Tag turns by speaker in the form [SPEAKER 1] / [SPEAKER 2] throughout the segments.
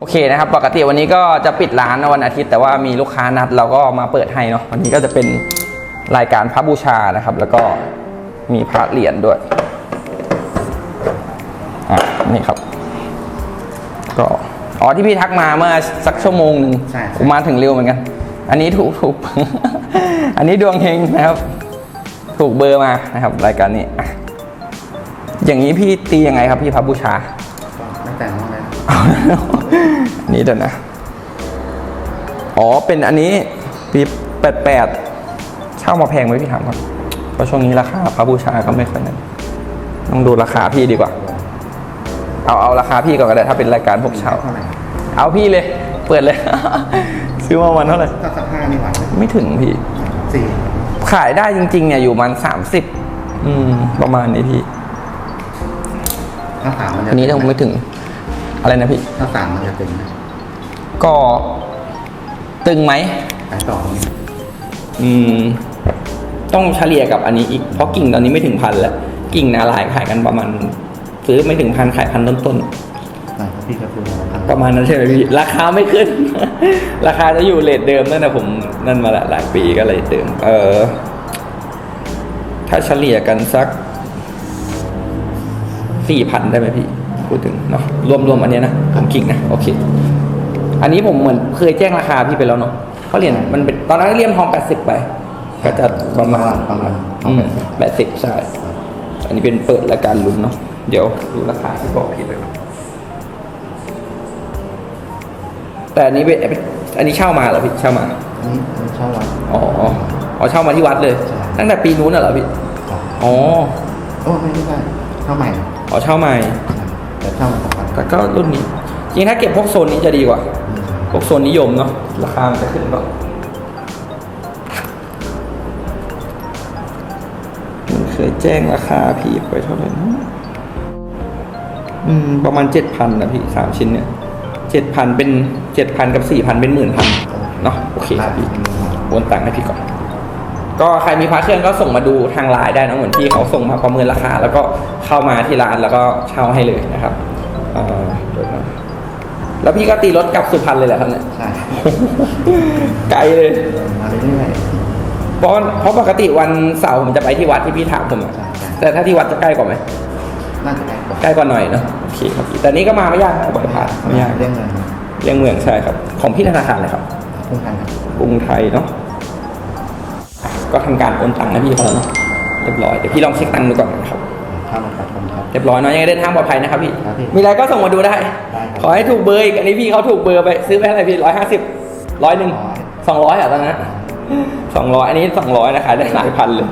[SPEAKER 1] โอเคนะครับปกติวันนี้ก็จะปิดร้านนะวันอาทิตย์แต่ว่ามีลูกค้านัดเราก็มาเปิดให้เนาะวันนี้ก็จะเป็นรายการพระบูชานะครับ แล้วก็มีพระเหรียญด้วยอะนี่ครับ ก็อ๋อที่พี่ทักมาเมื่อสักชั่วโมงหนึ่ง
[SPEAKER 2] ใช่ใช่
[SPEAKER 1] ผมมาถึงเร็วเหมือนกัน อันนี้ถูกถูก อันนี้ดวงเฮงนะครับ ถูกเบอร์มานะครับ รายการนี้อะอย่างนี้พี่ตียังไงครับพี่พระบูชา
[SPEAKER 2] ตั้งแต่น้องแล้ว
[SPEAKER 1] เอาแล้วอั นนี้เดี๋ยวนะ อ๋อ เป็นอันนี้ปีแปดแปดเช่ามาแพงไหมพี่ถามก่อนเพราะช่วงนี้ราคาพระบูชาก็ไม่ค่อยนั่นต้องดูราคาพี่ดีกว่า เอาเอาราคาพี่ก่อนก็ได้ถ้าเป็นรายการพวกเช่า
[SPEAKER 2] เท่าไหร่
[SPEAKER 1] เอาพี่เลย เปิดเลย ซื้อมาวันเท่าไหร่
[SPEAKER 2] ถ้าสักห้านี่หวานไหม
[SPEAKER 1] ไม่ถึงพี่
[SPEAKER 2] สี่
[SPEAKER 1] ขายได้จริงๆเนี่ยอยู่มันสามสิบอืม ประมาณนี้พี่
[SPEAKER 2] ถ้าสามมันจะ
[SPEAKER 1] อันนี้ต้องไม่ถึง อะไรนะพี่
[SPEAKER 2] ถ้าสามมันจะตึงนะ
[SPEAKER 1] ก็ตึงไหม
[SPEAKER 2] ขายต่อนี่
[SPEAKER 1] อืม ต้องเฉลี่ยกับอันนี้อีก เพราะกิ่งตอนนี้ไม่ถึงพันแล้ว กิ่งนาลายขายกันประมาณ ซื้อไม่ถึงพันขายพันต้น
[SPEAKER 2] หน่อยเพราะพี่ก็ซื้อมาพัน
[SPEAKER 1] ๆประมาณนั้นใช่ไหมพี่ ราคาไม่ขึ้น ราคาจะอยู่เลทเดิมนั่นนะผมนั่นมาละหลายปีก็เลยเดิม เออ ถ้าเฉลี่ยกันสักสี่พันได้ไหมพี่ พูดถึงเนาะรวมรวมอันเนี้ยนะผมกิ่งนะโอเค อันนี้ผมเหมือนเคยแจ้งราคาพี่ไปแล้วเนาะเพราะเหรียญมันเป็นตอนนั้นเรียมทองแปดสิบไป ก็จะประมาณ
[SPEAKER 2] ประมาณ
[SPEAKER 1] อืมแปดสิบใช่อันนี้เป็นเปิดรายการลุ้นเนาะเดี๋ยวดูราคาที่บอกผิดเลยครับแต่อันนี้เป็นอันนี้เช่ามาเหรอพี่เช่ามา
[SPEAKER 2] อันนี้อันนี้เช่าวัด
[SPEAKER 1] อ๋ออ๋อเช่ามาที่วัดเลย
[SPEAKER 2] ใช่
[SPEAKER 1] ตั้งแต่ปีนู้นน่ะเหรอพี่
[SPEAKER 2] ครับ
[SPEAKER 1] อ๋อ
[SPEAKER 2] โอ้ไม่ได้เช่าใหม่
[SPEAKER 1] อ๋อเช่าใหม่
[SPEAKER 2] แต่ เช่ามาสองพัน
[SPEAKER 1] แต่ก็รุ่นนี้ จริงๆถ้าเก็บพวกโซนนี้จะดีกว่า พวกโซนนิยมเนาะราคามันจะขึ้นก่อนมันเคยแจ้งราคาพี่ไปเท่าไหร่นะอืม ประมาณเจ็ดพันนะพี่สามชิ้นเนี่ยเจ็ดพันเป็นเจ็ดพันกับสี่พันเป็นหมื่นพันเนาะโอเคครับพี่โอนตังค์ให้พี่ก่อน ก็ใครมีพระเครื่องก็ส่งมาดูทางไลน์ได้นะเหมือนพี่เขาส่งมาประเมินราคา แล้วก็เข้ามาที่ร้านแล้วก็เช่าให้เลยนะครับเอ่อเดี๋ยวนะแล้วพี่ก็ตีรถกลับสุพรรณเลยเหรอครับเนี่ย
[SPEAKER 2] ใช่
[SPEAKER 1] ไกลเลย
[SPEAKER 2] มาเรื่อย
[SPEAKER 1] เพราะเพราะปกติวันเสาร์ผมจะไปที่วัดที่พี่ถามผมอะ
[SPEAKER 2] ใช่ใช่
[SPEAKER 1] แต่ถ้าที่วัดจะใกล้กว่าไหม
[SPEAKER 2] ๆน่าจะได้กว่า
[SPEAKER 1] ใกล้กว่าหน่อยเนอะโอเคครับพี่แต่นี้ก็มาไม่ยากนะบ่อยผ่านไม่ยาก
[SPEAKER 2] เรื่องเงิน
[SPEAKER 1] เรียงเมืองใช่ครับ ของพี่ธนาคารเลยครับ
[SPEAKER 2] พุ่งกันครับ
[SPEAKER 1] กรุงไทยเนาะ ก็ทำการโอนตังค์ให้พี่เขาแล้วเนาะเรียบร้อยเดี๋ยวพี่ลองเช็คตังค์ดูก่อนนะครับ
[SPEAKER 2] เข้ามาครับผมครับ
[SPEAKER 1] เรียบร้อยเนาะยังไงเดินทางปลอดภัยนะครับพี่
[SPEAKER 2] ครับพี่
[SPEAKER 1] มีอะไรก็ส่งมาดูได้
[SPEAKER 2] ได้ครับ
[SPEAKER 1] ขอให้ถูกเบอร์อีกอันนี้พี่เขาถูกเบอร์ไปซื้อไปเท่าไหร่พี่ร้อยห้าสิบร้อยหนึ่ง
[SPEAKER 2] ร้อย
[SPEAKER 1] สองร้อยอะตอนนั้นสองร้อยอันนี้สองร้อยนะคะได้หลายพันเลย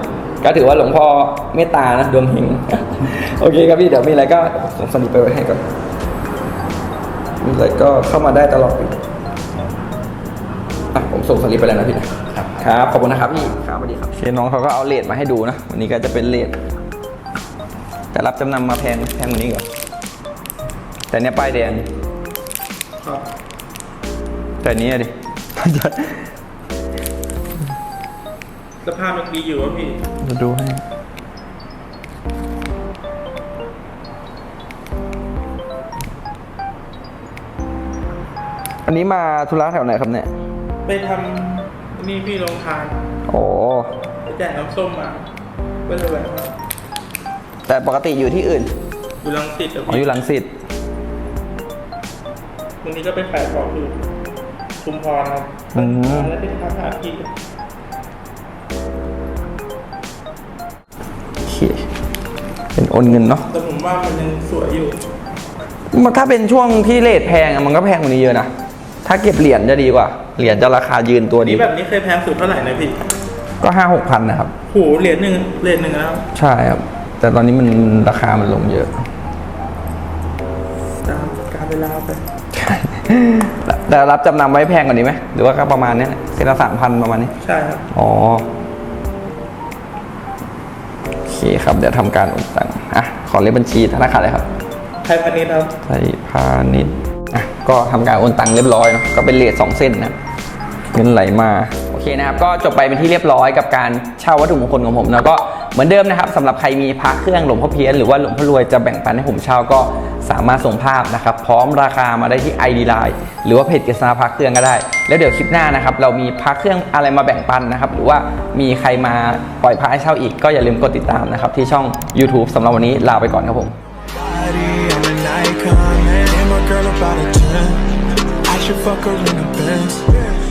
[SPEAKER 1] ก็ถือว่าหลวงพ่อเมตตานะดวงเฮงโอเคครับพี่เดี๋ยวมีอะไรก็ส่งสลิปไปไว้ให้ก่อนมีอะไรก็เข้ามาได้ตลอดปีอะผมส่งสลิปไปแล้วนะพี่นะ
[SPEAKER 2] ครับ
[SPEAKER 1] ครับขอบคุณนะครับพี่ครับสวัสดีครับเชนน้องเขาก็เอาเลทมาให้ดูนะวันนี้ก็จะเป็นเลทแต่รับจำนำมาแพงแพงกว่านี้ก่อนแต่เนี้ยป้ายแดง
[SPEAKER 3] ครับ
[SPEAKER 1] แต่เนี้ยดิ
[SPEAKER 3] สภาพมันดีอยู่วะพี่
[SPEAKER 1] จะดูให้อันนี้มาธุระแถวไหนครับเนี่ย
[SPEAKER 3] ไปทำ นี่พี่ลงทาน
[SPEAKER 1] โอ้
[SPEAKER 3] ไปแจกน้ำส้มมาก็เลยแบบว่า
[SPEAKER 1] แต่ปกติอยู่ที่อื่น
[SPEAKER 3] อยู่รังสิตอะ
[SPEAKER 1] อ๋ออ
[SPEAKER 3] พี่
[SPEAKER 1] ยู่หลังสิทธิ์
[SPEAKER 3] วันนี้ก็ไปขายของอยู่ชุมพรครับ
[SPEAKER 1] อืม
[SPEAKER 3] แล้วที่ทำหาพี่
[SPEAKER 1] โอเคเป็นโอนเงินเนาะ
[SPEAKER 3] แต่ผมว่ามันยังสวยอยู่
[SPEAKER 1] มันถ้าเป็นช่วงที่เลทแพงอะมันก็แพงกว่านี้เยอะนะ ถ้าเก็บเหรียญจะดีกว่า เหรียญจะราคายืนตัวดี
[SPEAKER 3] นี่แบบนี้เคยแพงสุดเท่าไหร่นะพี่
[SPEAKER 1] ก็ห้าหกพันนะครับ
[SPEAKER 3] โหเหรียญหนึ่งเหรียญหนึ่งแล้ว
[SPEAKER 1] ใช่ครับ แต่ตอนนี้มันราคามันลงเยอะ
[SPEAKER 3] ตามการเวลาไป
[SPEAKER 1] แต่รับจำนำไว้แพงกว่านี้ไหมหรือว่าก็ประมาณเนี้ยเซนละสามพันประมาณนี้
[SPEAKER 3] ใช่ครับ
[SPEAKER 1] อ๋อ โอเคครับ เดี๋ยวทำการโอนตังค์อะ ขอเลขบัญชีธนาคารเลยครับ
[SPEAKER 3] ไทยพาณิชย์ครับ
[SPEAKER 1] ไทยพาณิชย์อะ ก็ทำการโอนตังค์เรียบร้อยเนาะก็เป็นเลทสองเส้นนะครับ เงินไหลมาโอเคนะครับก็จบไปเป็นที่เรียบร้อยกับการเช่าวัตถุมงคลของผมแล้วก็เหมือนเดิมนะครับสำหรับใครมีพระเครื่องหลวงพ่อเพี้ยนหรือว่าหลวงพ่อรวยจะแบ่งปันให้ผมเช่าก็สามารถส่งภาพนะครับ พร้อมราคามาได้ที่ ID Line หรือว่าเพจกฤษณาพระเครื่องก็ได้ แล้วเดี๋ยวคลิปหน้านะครับ เรามีพระเครื่องอะไรมาแบ่งปันนะครับ หรือว่ามีใครมาปล่อยพระให้เช่าอีกก็อย่าลืมกดติดตามนะครับ ที่ช่อง YouTube สำหรับวันนี้ลาไปก่อนครับผม
[SPEAKER 4] girl about a 10. I should fuck her in the Benz.